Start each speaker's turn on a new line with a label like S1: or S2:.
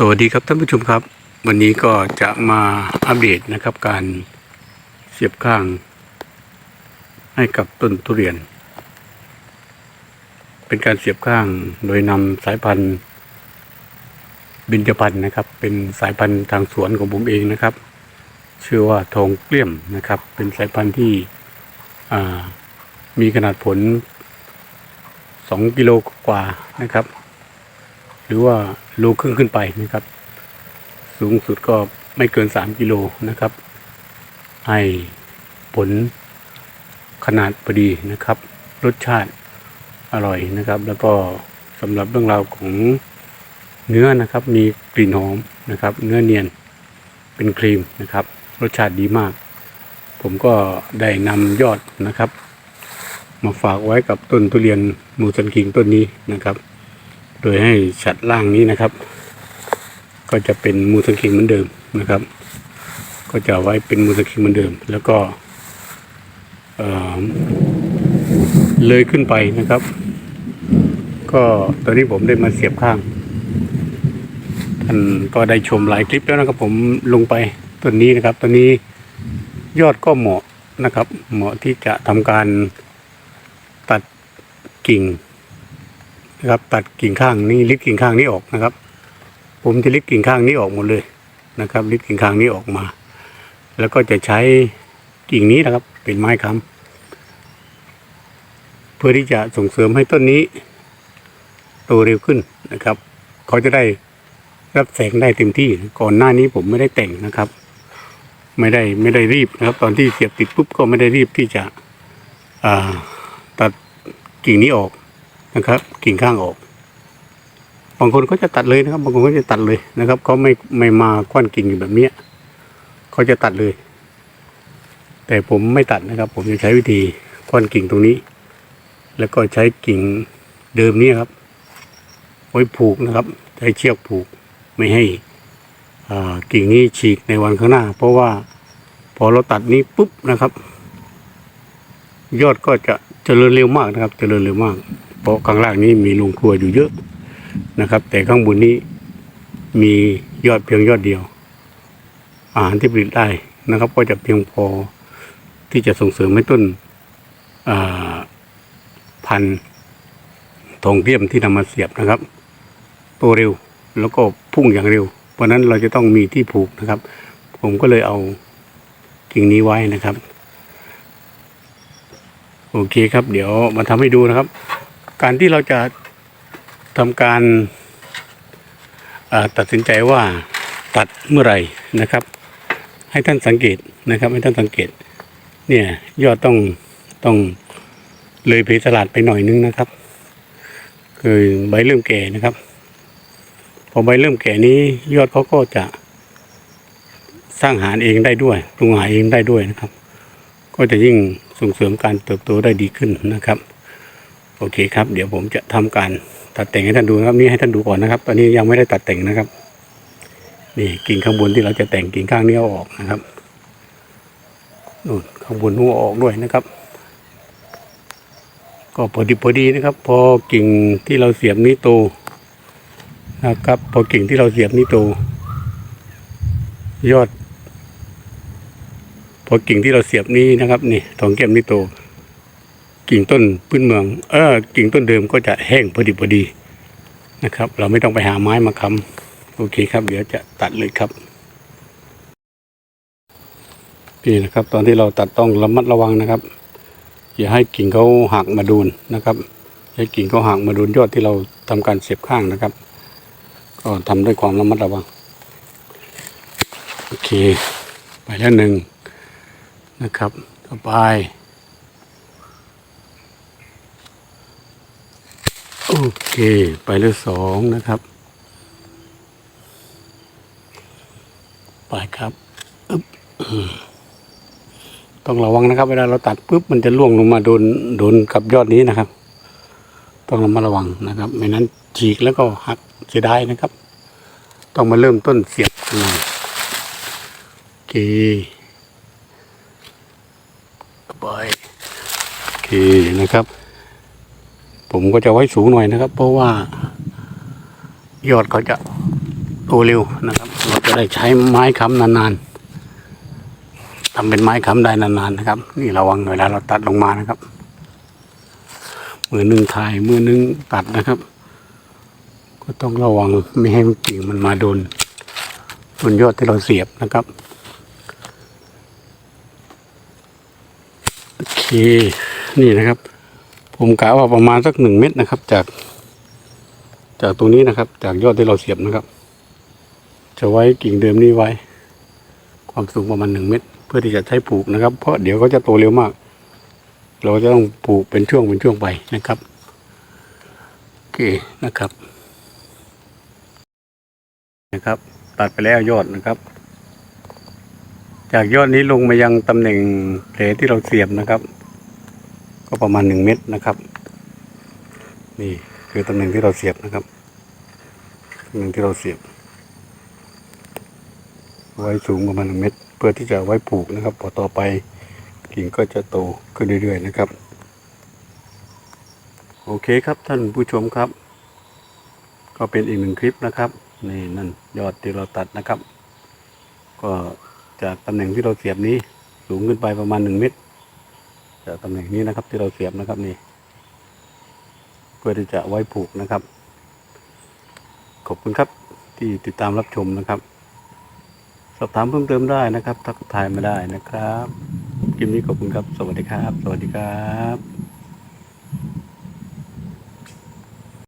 S1: สวัสดีครับท่านผู้ชมครับ วันนี้ก็จะมาอัปเดตนะครับ การเสียบข้าง ให้กับต้นทุเรียน เป็นการเสียบข้างโดยนำสายพันธุ์บินจพันธ์นะครับ เป็นสายพันธุ์ทางสวนของผมเองนะครับ ชื่อว่าทองเกลี้ยมนะครับ เป็นสายพันธุ์ที่มีขนาดผลสองกิโลกว่านะครับ หรือว่าโลครึ่งขึ้นไปนะครับ สูงสุดก็ไม่เกินสามกิโลนะครับ ให้ผลขนาดพอดีนะครับ รสชาติอร่อยนะครับ แล้วก็สำหรับเรื่องราวของเนื้อนะครับ มีกลิ่นหอมนะครับ เนื้อเนียนเป็นครีมนะครับ รสชาติดีมาก ผมก็ได้นำยอดนะครับ มาฝากไว้กับต้นทุเรียนมูสันคิงต้นนี้นะครับ โดยให้ฉัดล่างนี้นะครับ ก็จะเป็นมูสันคิงเหมือนเดิมนะครับ ก็จะไว้เป็นมูสันคิงเหมือนเดิม แล้วก็เเลยขึ้นไปนะครับ ก็ตอนนี้ผมได้มาเสียบข้างท่านก็ได้ชมหลายคลิปแล้วนะครับ ผมลงไปต้นนี้นะครับตอนนี้ยอดก็เหมาะนะครับ เหมาะที่จะทำการตัดกิ่ง นะครับ ตัดกิ่งข้างนี้ลิดกิ่งข้างนี้ออกนะครับ ผมจะลิดกิ่งข้างนี้ออกหมดเลยนะครับลิดกิ่งข้างนี้ออกมา แล้วก็จะใช้กิ่งนี้นะครับ เป็นไม้ค้ำเพื่อที่จะส่งเสริมให้ต้นนี้โตเร็วขึ้นนะครับ เขาจะได้รับแสงได้เต็มที่ก่อนหน้านี้ผมไม่ได้แต่งนะครับ ไม่ได้ไม่ได้รีบนะครับ ตอนที่เสียบติดปุ๊บก็ไม่ได้รีบที่จะตัดกิ่งนี้ออก นะครับกิ่งข้างออก บางคนก็จะตัดเลยนะครับ บางคนก็จะตัดเลยนะครับเขาไม่ไม่มาคว้านกิ่งอยู่แบบเนี้ยเขาจะตัดเลย แต่ผมไม่ตัดนะครับ ผมจะใช้วิธีคว้านกิ่งตรงนี้ แล้วก็ใช้กิ่งเดิมนี้ครับไว้ผูกนะครับใช้เชือกผูกไม่ให้กิ่งนี้ฉีกในวันข้างหน้า เพราะว่าพอเราตัดนี้ปุ๊บนะครับ ยอดก็จะเจริญเร็วมากนะครับ เจริญเร็วมาก ราะข้างล่างนี้มีโรงครัวอยู่เยอะนะครับ แต่ข้างบนนี้มียอดเพียงยอดเดียว อาหารที่ผลิตได้นะครับ ก็จะเพียงพอที่จะส่งเสริมให้ต้นพันธุ์ทองเทียมที่นำมาเสียบนะครับโตเร็วแล้วก็พุ่งอย่างเร็ว เพราะฉะนั้นเราจะต้องมีที่ผูกนะครับ ผมก็เลยเอากิ่งนี้ไว้นะครับ โอเคครับ เดี๋ยวมาทำให้ดูนะครับ การที่เราจะทำการตัดสินใจว่าตัดเมื่อไหร่นะครับ ให้ท่านสังเกตนะครับให้ท่านสังเกต เนี่ยยอดต้องต้องเลยเพสลาดไปหน่อยนึงนะครับ คือใบเริ่มแก่นะครับ พอใบเริ่มแก่นี้ยอดเขาก็จะสร้างอาหารเองได้ด้วยปรุงหาเองได้ด้วยนะครับ ก็จะยิ่งส่งเสริมการเติบโตได้ดีขึ้นนะครับ โอเคครับ เดี๋ยวผมจะทำการตัดแต่งให้ท่านดูนะครับ นี่ให้ท่านดูก่อนนะครับ ตอนนี้ยังไม่ได้ตัดแต่งนะครับ นี่กิ่งข้างบนที่เราจะแต่งกิ่งข้างนี้เอาออกนะครับนู่นข้างบนนู้นออกด้วยนะครับ ก็พอดีพอดีนะครับ พอกิ่งที่เราเสียบนี้โตนะครับ พอกิ่งที่เราเสียบนี้โต ยอด พอกิ่งที่เราเสียบนี้นะครับ นี่ทองแก้มนี่โต กิ่งต้นพื้นเมือง เออกิ่งต้นเดิมก็จะแห้งพอดีพอดีนะครับ เราไม่ต้องไปหาไม้มาค้ำโอเคครับ เดี๋ยวจะตัดเลยครับนี่นะครับ ตอนที่เราตัดต้องระมัดระวังนะครับ อย่าให้กิ่งเขาหักมาโดนนะครับให้กิ่งเขาหักมาโดนยอดที่เราทำการเสียบข้างนะครับ ก็ทำด้วยความระมัดระวังโอเค ไปแล้วหนึ่งนะครับต่อไป โอ เค ไปแล้วสองนะครับ ไปครับอึ๊บต้องระวังนะครับ เวลาเราตัดปุ๊บมันจะล่วงลงมาโดนโดนกับยอดนี้นะครับ ต้องระมัดระวังนะครับไม่นั้นฉีกแล้วก็หักเสียดายนะครับ ต้องมาเริ่มต้นเสียบใหม่โอเคไปโอเคนะครับ ผมก็จะไว้สูงหน่อยนะครับ เพราะว่ายอดเขาจะโตเร็วนะครับเราจะได้ใช้ไม้ค้ำนานๆทำเป็นไม้ค้ำได้นานๆนะครับ นี่ระวังเวลาเราตัดลงมานะครับมือหนึ่งถ่ายมือหนึ่งตัดนะครับ ก็ต้องระวังไม่ให้กิ่งมันมาโดนบนยอดที่เราเสียบนะครับโอเคนี่นะครับ ผมกะว่าประมาณสักหนึ่งเม็ดนะครับ จาก จากตรงนี้นะครับ จากยอดที่เราเสียบนะครับ จะไว้กิ่งเดิมนี้ไว้ ความสูงประมาณหนึ่งเมตรเพื่อที่จะใช้ปลูกนะครับ เพราะเดี๋ยวเขาจะโตเร็วมาก เราจะต้องปลูกเป็นช่วงเป็นช่วงไปนะครับโอเคนะครับนะครับ ตัดไปแล้วยอดนะครับ จากยอดนี้ลงมายังตำแหน่งแผลที่เราเสียบนะครับ ก็ประมาณหนึ่งเมตรนะครับ นี่คือตำแหน่งที่เราเสียบนะครับตำแหน่งที่เราเสียบ ไว้สูงประมาณหนึ่งเมตร เพื่อที่จะไว้ปลูกนะครับ พอต่อไปกิ่งก็จะโตขึ้นเรื่อยๆนะครับ โอเคครับท่านผู้ชมครับ ก็เป็นอีกหนึ่งคลิปนะครับนี่นั่นยอดที่เราตัดนะครับ ก็จากตำแหน่งที่เราเสียบนี้สูงขึ้นไปประมาณหนึ่งเมตร จากตำแหน่งนี้นะครับ ที่เราเสียบนะครับนี่เพื่อที่จะไว้ผูกนะครับ ขอบคุณครับที่ติดตามรับชมนะครับ สอบถามเพิ่มเติมได้นะครับ ทักทายมาได้นะครับคลิปนี้ขอบคุณครับ สวัสดีครับ สวัสดีครับ